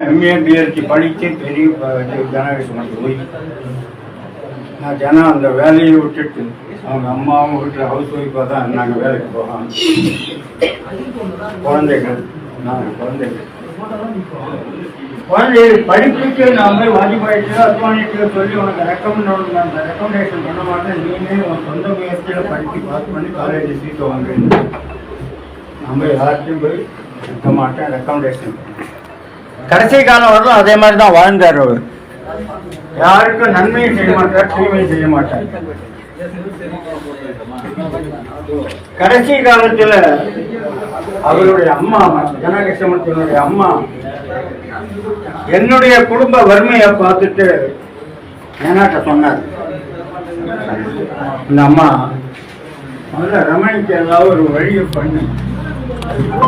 MA BSc படித்து பெரிய ஜனாதிபதி மட்டும் போய் நான் ஜனம் அந்த வேலையை விட்டுட்டு அவங்க அம்மாவும் வீட்டில் ஹவுஸ் ஒய்ஃபாக தான் நாங்கள் வேலைக்கு போகலாம் குழந்தைகள் நாங்கள் குழந்தைகள். குழந்தைகள் படிப்புக்கு நான் போய் வாஜ்பாய்க்கு அத்வானிக்கு சொல்லி உனக்கு ரெக்கமெண்ட் அந்த ரெக்கமெண்டேஷன் பண்ண மாட்டேன். நீனே உன் சொந்த முயற்சியில் படித்து பாஸ் பண்ணி காலேஜ் சீட்டு வாங்குறேன் நம்ம யார்கிட்டையும் போய் இருக்க மாட்டேன். ரெக்கமெண்டேஷன் கடைசி காலம் வரலும் அதே மாதிரி தான் வாழ்ந்தார் அவர். யாருக்கும் நன்மையும் செய்ய மாட்டார் தீமையும் செய்ய மாட்டார். கடைசி காலத்துல அவருடைய அம்மா ஜனகிருஷ்ணமூர்த்தியினுடைய அம்மா என்னுடைய குடும்ப வறுமையை பார்த்துட்டு என்னாட்ட சொன்னார். இந்த அம்மா முதல்ல ரமணிக்கு ஏதாவது ஒரு வழியை பண்ணு.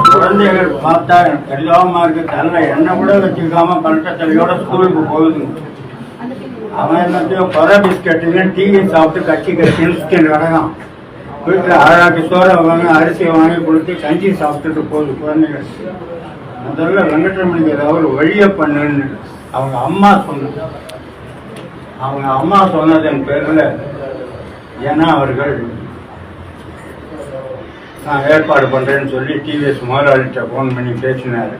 குழந்தைகள் பார்த்தா எனக்கு எல்லாமா இருக்கு தன்னை என்ன கூட வச்சுக்காம பழக்கத்தலையோட ஸ்கூலுக்கு போகுது. அவன் என்னத்தையும் கொர பிஸ்கட்டுங்க டீயை சாப்பிட்டு கட்சி கட்சின்னு கிடக்கான் வீட்டில் அழகாக்கு சோறை வாங்கி அரிசி வாங்கி கொடுத்து கஞ்சி சாப்பிட்டுட்டு போகுது குழந்தைகள். முதல்ல வெங்கட்ரமணிக்கு ஏதாவது வழியை பண்ணுன்னு அவங்க அம்மா சொன்ன அவங்க அம்மா சொன்னதன் பேரில் ஏன்னா அவர்கள் நான் ஏற்பாடு பண்றேன்னு சொல்லி டிவிஎஸ் முதலாளிகிட்ட ஃபோன் பண்ணி பேசினாரு.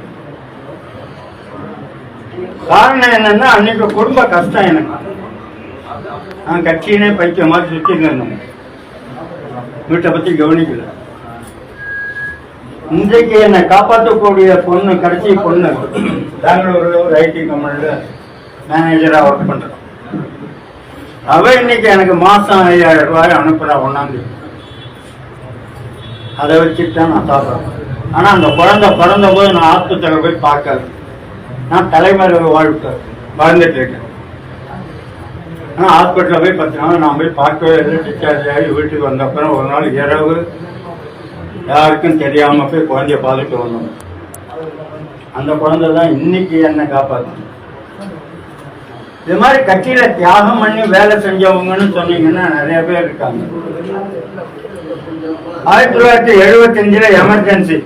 காரணம் என்னன்னா அன்னைக்கு குடும்ப கஷ்டம் எனக்கு. நான் கட்சியினே பைத்திய மாதிரி சுத்திட்டு இருந்தேன் வீட்டை பத்தி கவனிக்கல. இன்றைக்கு என்னை காப்பாற்றக்கூடிய பொண்ணு கடைசி பொண்ணு பெங்களூர்ல ஒரு ஐடி கம்பெனியில் மேனேஜரா ஒர்க் பண்றேன் அவ இன்னைக்கு எனக்கு மாசம் ஐயாயிரம் ரூபாய் அனுப்புறா ஒன்னாந்தேதி அதை வச்சுட்டு தான் நான் சாப்பிட்றேன். ஆனால் அந்த குழந்தை பிறந்த போது நான் ஆஸ்பத்திரியில் போய் பார்க்கல. நான் தலைமுறை வாழ்க்கை வாழ்ந்துட்டு இருக்கேன். ஆனால் ஹாஸ்பிட்டலில் போய் பத்து நாள் நான் போய் பார்க்கவே இல்லை. டிஸ்சார்ஜ் ஆகி வீட்டுக்கு வந்த அப்புறம் ஒரு நாள் இரவு யாருக்கும் தெரியாமல் போய் குழந்தைய பார்த்துட்டு வந்தோம். அந்த குழந்தை தான் இன்னைக்கு என்னை காப்பாற்று இது மாதிரி கட்சியில தியாகம் பண்ணி வேலை செஞ்சவங்கன்னு சொன்னீங்கன்னா நிறைய பேர் இருக்காங்க. ஆயிரத்தி தொள்ளாயிரத்தி எழுபத்தஞ்சுல எமர்ஜென்சி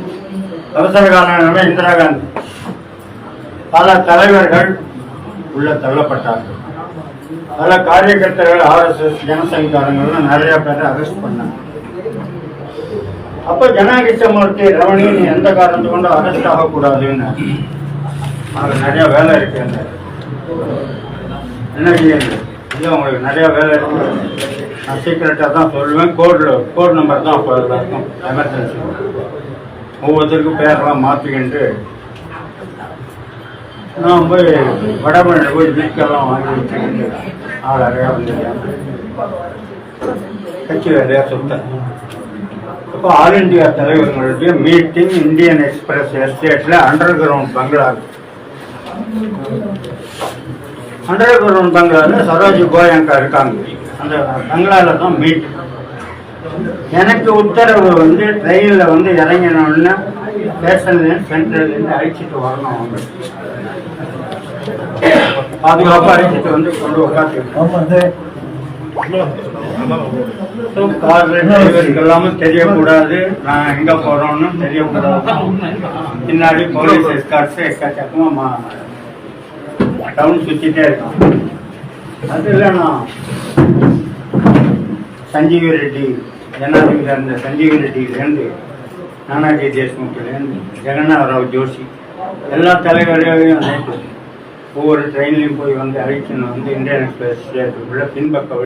அவசர கால இந்திரா காந்தி. பல தலைவர்கள் உள்ள தள்ளப்பட்டார்கள். பல காரியகர்த்தர்கள் ஆர்எஸ்எஸ் ஜனசங்காரங்கள்லாம் நிறைய பேரை அரெஸ்ட் பண்ணாங்க. அப்ப ஜனகிருஷ்ணமூர்த்தி ரமணி நீ எந்த காரணத்தை கொண்டு அரெஸ்ட் ஆகக்கூடாதுன்னு. நிறைய வேலை இருக்கு என்ன செய்யுங்க? இல்லை உங்களுக்கு நிறைய வேலை இருக்கு. நான் சீக்கிரட்டாக தான் சொல்லுவேன். கோடில் கோட் நம்பர் தான் அப்போ இருக்கும் எமர்ஜென்சி ஒவ்வொருத்தருக்கும் பேரெல்லாம் மாற்றிக்கிட்டு நான் போய் வடமழை போய் வீக்கெல்லாம் வாங்கி வச்சுக்கிட்டு ஆள் அறையா கட்சி வேலையாக சுத்தேன் அப்போ ஆல் இண்டியா தலைவர்களுடைய மீட்டிங் இந்தியன் எக்ஸ்பிரஸ் எஸ்டேட்டில் அண்டர் கிரவுண்ட் பங்களா கிரவுண்ட் பங்களாவில் சரோஜ் கோயங்கா இருக்காங்க. அந்த பங்களாவில் தான் மீட் எனக்கு உத்தரவு வந்து ட்ரெயினில் வந்து இறங்கினோடனே ஸ்டேஷன்லேருந்து சென்ட்ரல்லேருந்து அழைச்சிட்டு வரணும் அவங்க. பாதுகாப்பாக அழைச்சிட்டு வந்து கொண்டு உட்காந்து எல்லாமே தெரியக்கூடாது. நான் எங்க போறோம்னு தெரியக்கூடாது. பின்னாடி போலீஸ் எஸ்கார்ட்ஸ் எக்கச்சக்கமா டவுன் சுத்திட்டே இருக்கான் அது இல்லைண்ணா. நான் சஞ்சீவி ரெட்டி ஜனாதிபதி இருந்த சஞ்சீவி ரெட்டியிலேருந்து நானாஜி தேஷ்முக்லேருந்து ஜெகநாதராவ் ஜோஷி எல்லா தலைவர்களையும் நேற்று ஒவ்வொரு ட்ரெயின்லையும் போய் வந்து அழைச்சின்னு வந்து இந்தியன் எக்ஸ்பிரஸ் உள்ள பின்பக்க